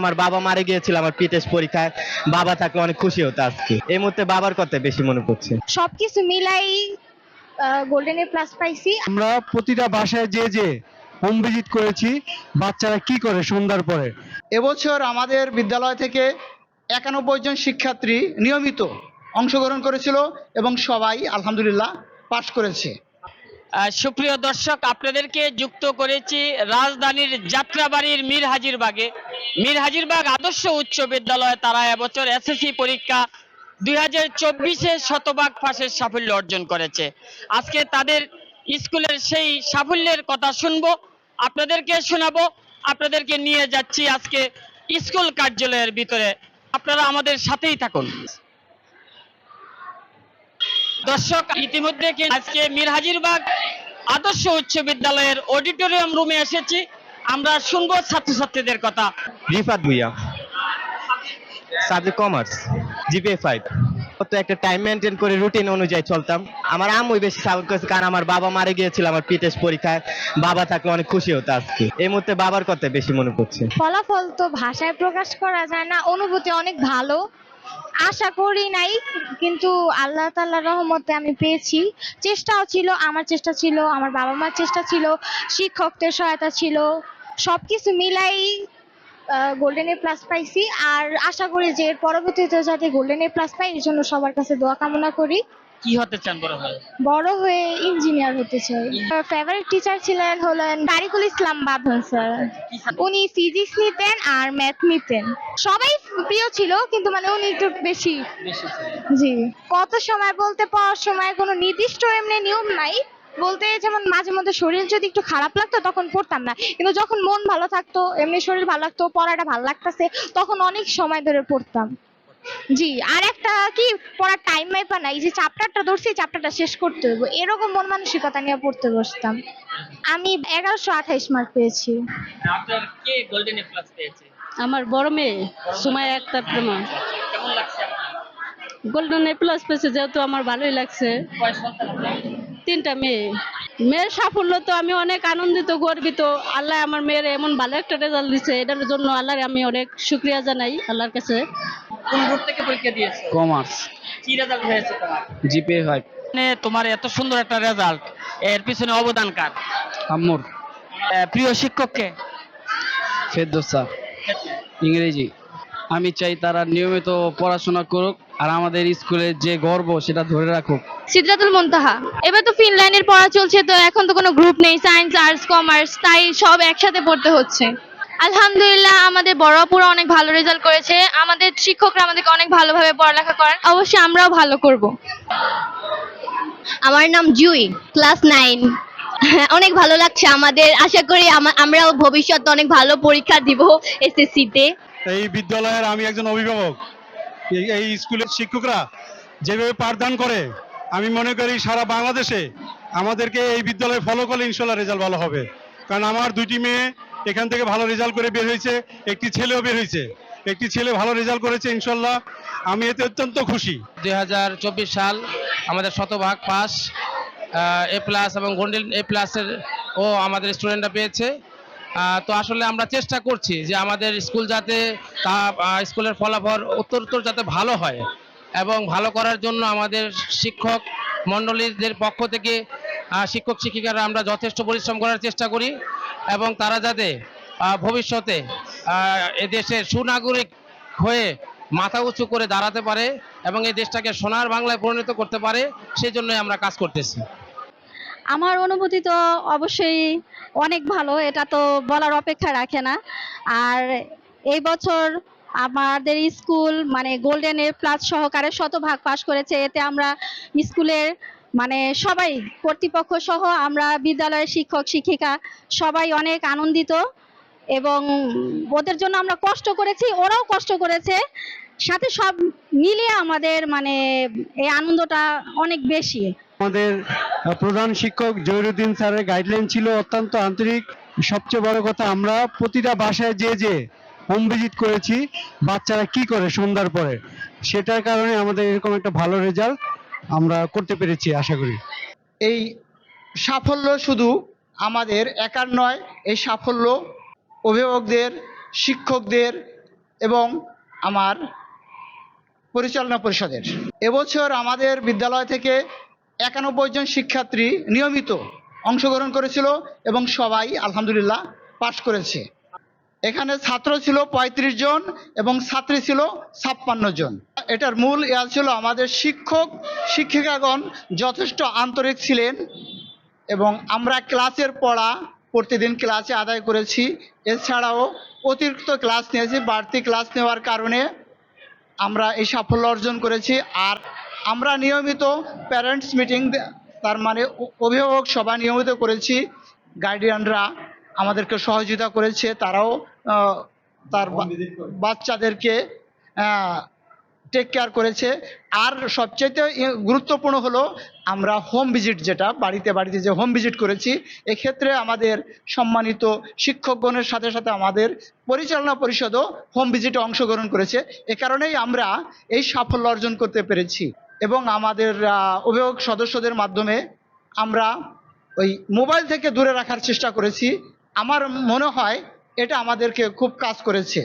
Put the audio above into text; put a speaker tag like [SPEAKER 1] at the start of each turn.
[SPEAKER 1] আমার বাবা মারা গিয়েছিল আমার পিটেস পরীক্ষায়। বাবা থাকলে অনেক খুশি হতো আজকে। এই মুহূর্তে বাবার কথা বেশি মনে পড়ছে।
[SPEAKER 2] সবকিছু মিলাই গোল্ডেন এ প্লাস পাইছি।
[SPEAKER 3] আমরা প্রতিটা বাসায় যে যে হোম ভিজিট করেছি বাচ্চারা কি করে সন্ধ্যার পরে?
[SPEAKER 4] এবছর আমাদের বিদ্যালয় থেকে একানব্বই জন শিক্ষার্থী নিয়মিত অংশগ্রহণ করেছিল এবং সবাই আলহামদুলিল্লাহ পাশ করেছে।
[SPEAKER 5] সুপ্রিয় দর্শক, আপনাদেরকে যুক্ত করেছি রাজধানীর যাত্রাবাড়ির মীর হাজিরবাগে মীর হাজিরবাগ আদর্শ উচ্চ বিদ্যালয়ে, তারা এবছর এসএসসি পরীক্ষা দুই হাজার চব্বিশে শতভাগ পাশের সাফল্য অর্জন করেছে। আজকে তাদের স্কুলের সেই সাফল্যের কথা শুনব, আপনাদেরকে শোনাবো, আপনাদেরকে নিয়ে যাচ্ছি আজকে স্কুল কার্যালয়ের ভিতরে। আপনারা আমাদের সাথেই থাকুন। দর্শক, ইতিমধ্যে আজকে মীর হাজিরবাগ আদর্শ উচ্চ বিদ্যালয়ের অডিটোরিয়াম রুমে এসেছি। আমরা শুনব ছাত্রছাত্রীদের কথা।
[SPEAKER 1] Rifat Bhuiya. Subject commerce, GPA five. তো একটা টাইম মেনটেন করে রুটিন অনুযায়ী চলতাম। আমার আম্মুই বেশি সাপোর্ট করেছে, কারণ আমার বাবা মারা গিয়েছিল আমার পিটেস পরীক্ষায়। বাবা থাকলে অনেক খুশি হতো আজকে। এই মুহূর্তে বাবার কথা বেশি মনে পড়ছে।
[SPEAKER 2] ফলাফল তো ভাষায় প্রকাশ করা যায় না, অনুভূতি অনেক ভালো। আশা করি নাই, কিন্তু আল্লাহ তাল্লাহ রহমতে আমি পেয়েছি। চেষ্টাও ছিল, আমার চেষ্টা ছিল, আমার বাবা মার চেষ্টা ছিল, শিক্ষকদের সহায়তা ছিল। সবকিছু মিলাই গোল্ডেন এ প্লাস পাইছি। আর আশা করি যে এর পরবর্তীতে যাতে গোল্ডেন এ প্লাস পাই এর জন্য সবার কাছে দোয়া কামনা করি।
[SPEAKER 5] কি হতে চান বড় ভাই?
[SPEAKER 2] বড় হয়ে ইঞ্জিনিয়ার হতে চাই। ফেভারিট টিচার ছিলেন হলেন তারিকুল ইসলাম বাঁধন স্যার উনি ফিজিক্স নিতেন আর ম্যাথ নিতেন। সবাই প্রিয় ছিল কিন্তু মানে উনি একটু বেশি। জি। কত সময় বলতে পড়ার সময় কোনো নির্দিষ্ট এমনি নিয়ম নাই। বলতে যেমন মাঝে মধ্যে শরীর যদি একটু খারাপ লাগতো তখন পড়তাম না। কিন্তু যখন মন ভালো থাকতো এমনি শরীর ভালো লাগতো পড়াটা ভালো লাগতেছে তখন অনেক সময় ধরে পড়তাম। জি আর একটা কি পড়ার টাইম মাইপা নাই যে চ্যাপ্টারটা ধরছি চ্যাপ্টারটা শেষ করতে হবে এরকম মন মানসিকতা নিয়ে পড়তে বসতাম। আমি এগারোশো আঠাইশ মার্ক পেয়েছি।
[SPEAKER 5] আপনার কে গোল্ডেন এ প্লাস পেয়েছে?
[SPEAKER 6] আমার বড় মেয়ে সুমাইয়া আক্তার প্রেমা।
[SPEAKER 5] কেমন লাগছে
[SPEAKER 6] গোল্ডেন এ প্লাস পেয়েছে যেহেতু আমার ভালোই লাগছে।
[SPEAKER 5] কয় সন্তান আপনার?
[SPEAKER 6] তিনটা মেয়ে। মেয়ের সাফল্য তো আমি অনেক আনন্দিত গর্বিত। আল্লাহ আমার মেয়ের এমন ভালো একটা রেজাল্ট দিচ্ছে এটার জন্য আল্লাহর আমি অনেক শুক্রিয়া জানাই আল্লাহর কাছে।
[SPEAKER 5] কোন গ্রুপ থেকে পরীক্ষা দিয়েছ?
[SPEAKER 3] কমার্স।
[SPEAKER 5] কি রেজাল্ট হয়েছে তোমার?
[SPEAKER 3] GPA five.
[SPEAKER 5] মানে তোমার এত সুন্দর একটা রেজাল্ট এর পিছনে অবদান কার?
[SPEAKER 3] আম্মুর।
[SPEAKER 5] প্রিয় শিক্ষককে?
[SPEAKER 3] ফেরদোসা ইংরেজি। আমি চাই তারা নিয়মিত পড়াশোনা করুক আর আমাদের স্কুলের যে গর্ব সেটা ধরে রাখুক।
[SPEAKER 2] সিদ্ধাতুল মুনতাহা। এবার তো ফিনল্যান্ডের পড়া চলছে তো এখন তো কোনো গ্রুপ নেই সায়েন্স আর্টস কমার্স তাই সব একসাথে পড়তে হচ্ছে। আলহামদুলিল্লাহ আমাদের বড় আপুরা অনেক ভালো রেজাল্ট করেছে আমাদের শিক্ষকরা আমাদেরকে অনেক ভালোভাবে পড়ালেখা করেন অবশ্যই আমরাও ভালো করব।
[SPEAKER 7] আমার নাম জুই ক্লাস নাইন অনেক ভালো লাগছে আমাদের আশা করি আমরাও ভবিষ্যতে অনেক ভালো পরীক্ষা দিব এসএসসি তে
[SPEAKER 3] এই বিদ্যালয়ের আমি একজন অভিভাবক। এই- এই স্কুলের শিক্ষকরা যেভাবে পাঠদান করে আমি মনে করি সারা বাংলাদেশে আমাদেরকে এই বিদ্যালয়ে ফলো করলে ইনশাল্লাহ রেজাল্ট ভালো হবে। কারণ আমার দুইটি মেয়ে এখান থেকে ভালো রেজাল্ট করে বের হয়েছে, একটি ছেলেও বের হয়েছে। একটি ছেলে ভালো রেজাল্ট করেছে ইনশাল্লাহ। আমি এতে অত্যন্ত খুশি।
[SPEAKER 8] দু হাজার চব্বিশ সাল আমাদের শতভাগ পাস এ প্লাস এবং গোল্ডেন এ প্লাসের ও আমাদের স্টুডেন্টরা পেয়েছে। তো আসলে আমরা চেষ্টা করছি যে আমাদের স্কুল যাতে তা স্কুলের ফলাফল উত্তরোত্তর যাতে ভালো হয়। এবং ভালো করার জন্য আমাদের শিক্ষক মণ্ডলীদের পক্ষ থেকে শিক্ষক শিক্ষিকারা আমরা যথেষ্ট পরিশ্রম করার চেষ্টা করি এবং তারা যাতে ভবিষ্যতে এদেশের সুনাগরিক হয়ে মাথা উঁচু করে দাঁড়াতে পারে এবং এই দেশটাকে সোনার বাংলায় পরিণত করতে পারে সেই জন্যই আমরা কাজ করতেছি।
[SPEAKER 6] আমার অনুভূতি তো অবশ্যই অনেক ভালো, এটা তো বলার অপেক্ষা রাখে না। আর এই বছর আমাদের স্কুল মানে গোল্ডেন এ প্লাস সহকারে শতভাগ পাশ করেছে। এতে আমরা স্কুলের মানে সবাই, কর্তৃপক্ষ সহ আমরা বিদ্যালয়ের শিক্ষক, শিক্ষিকা সবাই অনেক আনন্দিত এবং ওদের জন্য আমরা কষ্ট করেছি, ওরাও কষ্ট করেছে। সাথে সব মিলিয়ে আমাদের মানে এই আনন্দটা অনেক বেশি।
[SPEAKER 3] আমাদের প্রধান শিক্ষক জহিরুদ্দিন স্যারের গাইডলাইন ছিল অত্যন্ত আন্তরিক। সবচেয়ে বড় কথা, আমরা প্রতিটা বাসায় যে যে হোম ভিজিট করেছি। বাচ্চারা কি করে সন্ধ্যার পরে? সেটার কারণে আমাদের এরকম একটা ভালো রেজাল্ট আমরা করতে পেরেছি, আশা করি।
[SPEAKER 4] এই সাফল্য শুধু আমাদের একার নয়, এই সাফল্য অভিভাবকদের, শিক্ষকদের এবং আমার পরিচালনা পরিষদের। এবছর আমাদের বিদ্যালয় থেকে একানব্বই জন শিক্ষার্থী নিয়মিত অংশগ্রহণ করেছিল এবং সবাই আলহামদুলিল্লাহ পাশ করেছে। এখানে ছাত্র ছিল ৩৫ জন এবং ছাত্রী ছিল ছাপ্পান্ন জন। এটার মূল ইয়া ছিল আমাদের শিক্ষক, শিক্ষিকাগণ যথেষ্ট আন্তরিক ছিলেন এবং আমরা ক্লাসের পড়া প্রতিদিন ক্লাসে আদায় করেছি। এছাড়াও অতিরিক্ত ক্লাস নিয়েছি, বাড়তি ক্লাস নেওয়ার কারণে আমরা এই সাফল্য অর্জন করেছি। আর আমরা নিয়মিত প্যারেন্টস মিটিং তার মানে অভিভাবক সভা নিয়মিত করেছি। গার্ডিয়ানরা আমাদেরকে সহযোগিতা করেছে, তারাও তার বাচ্চাদেরকে টেক কেয়ার করেছে। আর সবচেয়ে গুরুত্বপূর্ণ হলো, আমরা হোম ভিজিট যেটা, বাড়িতে বাড়িতে যে হোম ভিজিট করেছি, এক্ষেত্রে আমাদের সম্মানিত শিক্ষকগণের সাথে সাথে আমাদের পরিচালনা পরিষদও হোম ভিজিটে অংশগ্রহণ করেছে। এ কারণেই আমরা এই সাফল্য অর্জন করতে পেরেছি এবং আমাদের অভিভাবক সদস্যদের মাধ্যমে আমরা ওই মোবাইল থেকে দূরে রাখার চেষ্টা করেছি। আমার মনে হয় এটা আমাদেরকে খুব কাজ করেছে।